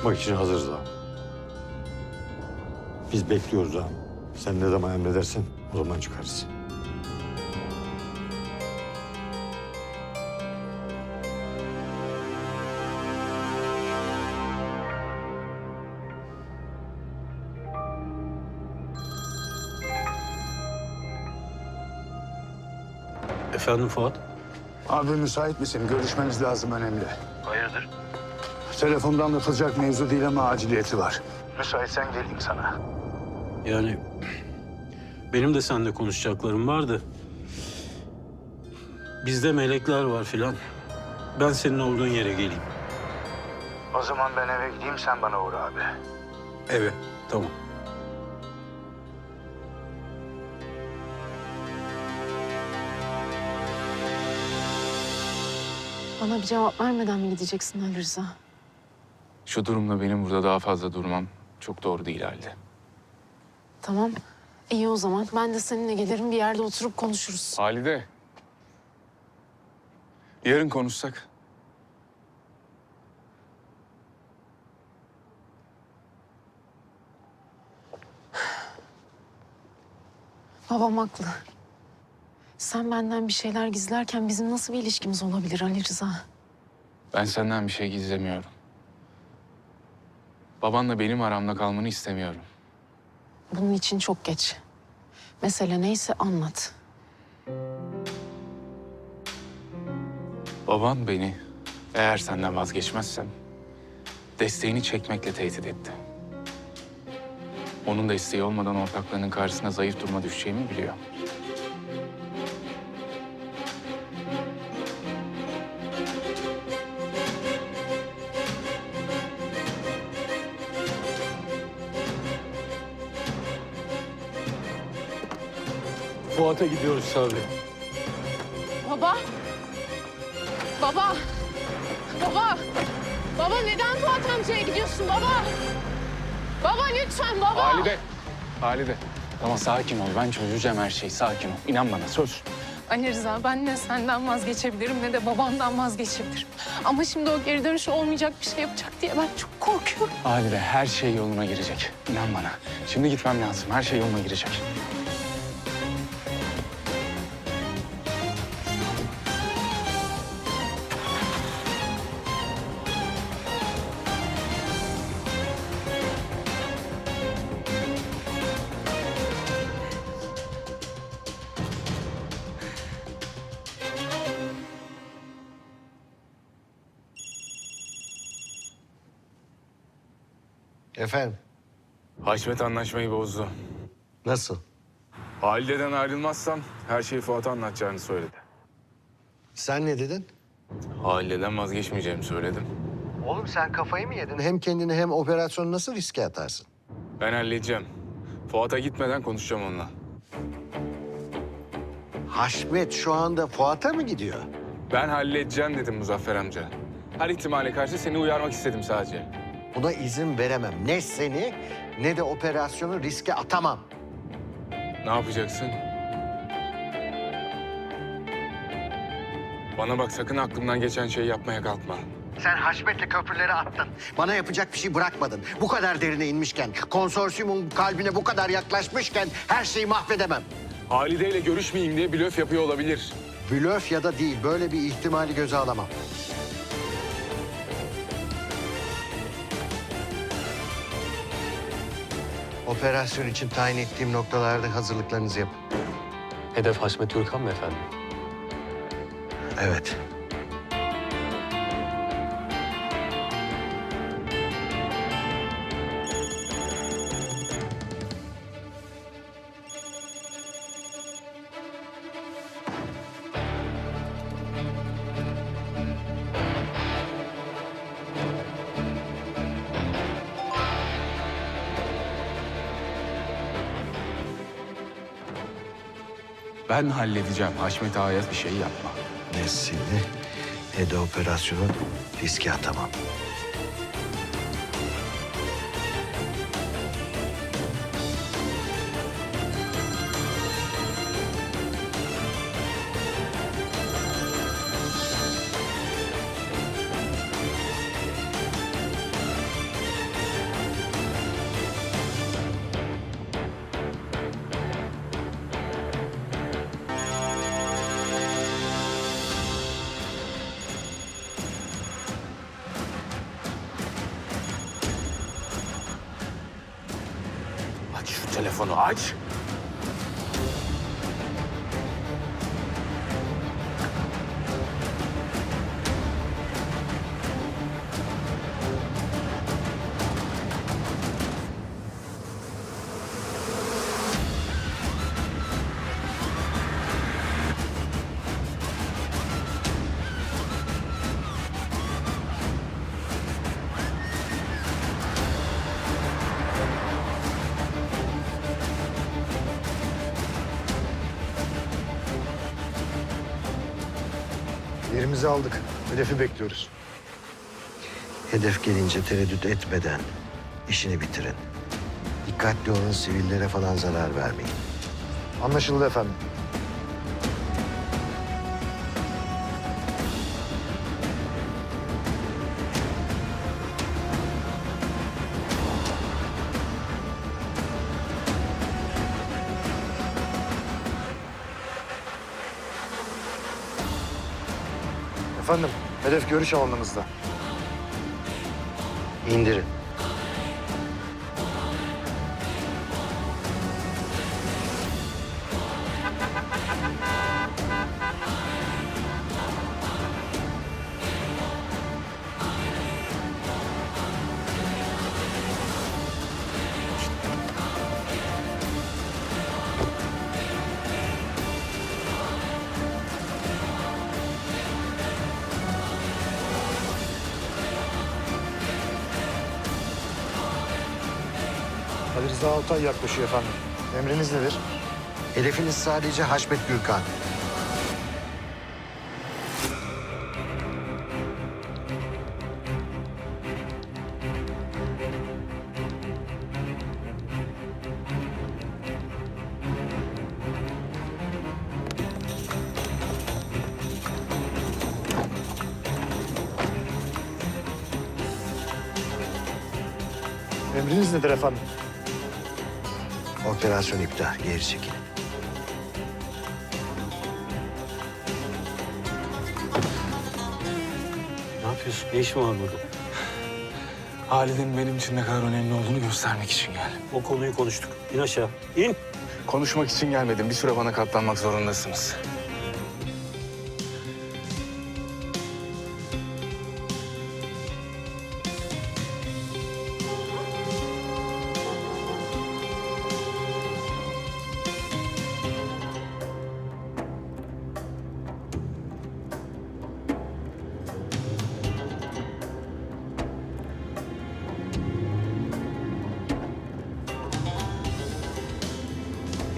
Çıkmak için hazırız ağam. Biz bekliyoruz ağam. Sen ne zaman emredersen o zaman çıkarız. Efendim Fuat? Abi müsait misin? Görüşmeniz lazım önemli. Hayırdır? Telefonda anlatılacak mevzu değil ama aciliyeti var. Müsaitsen geleyim sana. Yani benim de seninle konuşacaklarım vardı. Bizde melekler var filan. Ben senin olduğun yere geleyim. O zaman ben eve gideyim sen bana uğra abi. Evet. Tamam. Bana bir cevap vermeden mi gideceksin Ali Rıza? Şu durumda benim burada daha fazla durmam çok doğru değil halde. Tamam. İyi o zaman. Ben de seninle gelirim. Bir yerde oturup konuşuruz. Halide. Yarın konuşsak. Babam haklı. Sen benden bir şeyler gizlerken bizim nasıl bir ilişkimiz olabilir Ali Rıza? Ben senden bir şey gizlemiyorum. Babanla benim aramda kalmanı istemiyorum. Bunun için çok geç. Mesele neyse anlat. Baban beni eğer senden vazgeçmezsem desteğini çekmekle tehdit etti. Onun desteği olmadan ortaklarının karşısına zayıf duruma düşeceğimi biliyor. Fuat'a gidiyoruz Sabri. Baba! Baba! Baba! Baba neden Fuat amcaya gidiyorsun baba? Baba lütfen baba! Halide. Halide. Tamam sakin ol. Ben çözeceğim her şeyi. Sakin ol. İnan bana söz. Ali Rıza ben ne senden vazgeçebilirim ne de babamdan vazgeçebilirim. Ama şimdi o geri dönüş olmayacak bir şey yapacak diye ben çok korkuyorum. Halide her şey yoluna girecek. İnan bana. Şimdi gitmem lazım. Her şey yoluna girecek. Efendim, Haşmet anlaşmayı bozdu. nasıl? Halide'den ayrılmazsam her şeyi Fuat'a anlatacağını söyledi. Sen ne dedin? Halide'den vazgeçmeyeceğimi söyledim. Oğlum sen kafayı mı yedin? Hem kendini hem operasyonu nasıl riske atarsın? Ben halledeceğim. Fuat'a gitmeden konuşacağım onunla. Haşmet şu anda Fuat'a mı gidiyor? Ben halledeceğim dedim Muzaffer amca. Her ihtimale karşı seni uyarmak istedim sadece. Buna izin veremem. Ne seni ne de operasyonu riske atamam. Ne yapacaksın? Bana bak sakın aklımdan geçen şeyi yapmaya kalkma. Sen Haşmet'le köprüleri attın. Bana yapacak bir şey bırakmadın. Bu kadar derine inmişken, konsorsiyumun kalbine bu kadar yaklaşmışken her şeyi mahvedemem. Halide ile görüşmeyeyim diye blöf yapıyor olabilir. Blöf ya da değil, böyle bir ihtimali göze alamam. Operasyon için tayin ettiğim noktalarda hazırlıklarınızı yapın. Hedef Haşmet Gürkan mı efendim? Evet. Ben halledeceğim. Haşmet Ağa'ya bir şey yapma. Ne seni ne de operasyonu riske atamam. Telefonu aç. Yerimizi aldık. Hedefi bekliyoruz. Hedef gelince tereddüt etmeden işini bitirin. Dikkatli olun, sivillere falan zarar vermeyin. Anlaşıldı efendim. Efendim, hedef görüş alanımızda. İndirin. Ali Rıza Altay yaklaşıyor efendim. Emriniz nedir? Hedefiniz sadece Haşmet Gürkan. Emriniz nedir efendim? Operasyon iptal, geri çekilin. Ne yapıyorsun? Ne işin var burada? Halid'in benim için ne kadar önemli olduğunu göstermek için geldim. O konuyu konuştuk. İn aşağı. İn. Konuşmak için gelmedim. Bir süre bana katlanmak zorundasınız.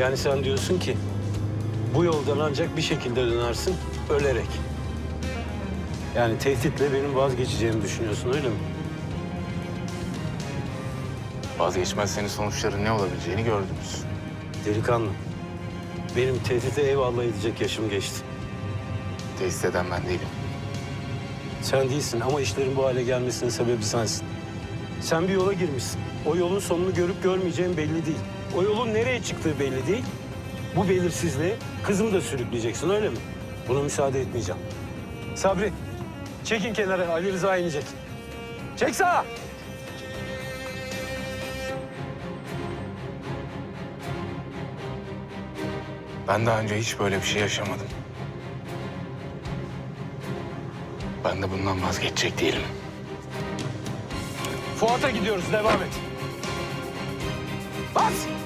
Yani sen diyorsun ki bu yoldan ancak bir şekilde dönersin ölerek. Yani tehditle benim vazgeçeceğimi düşünüyorsun öyle mi? Vazgeçmezseniz sonuçların ne olabileceğini gördünüz. Delikanlı. Benim tehdide eyvallah edecek yaşım geçti. Tesis eden ben değilim. Sen değilsin ama işlerin bu hale gelmesinin sebebi sensin. Sen bir yola girmişsin. O yolun sonunu görüp görmeyeceğin belli değil. O yolun nereye çıktığı belli değil. Bu belirsizliğe kızımı da sürükleyeceksin öyle mi? Buna müsaade etmeyeceğim. Sabri, çekin kenara Ali Rıza inecek. Çek sağa. Ben daha önce hiç böyle bir şey yaşamadım. Ben de bundan vazgeçecek değilim. Fuat'a gidiyoruz, devam et. Bas!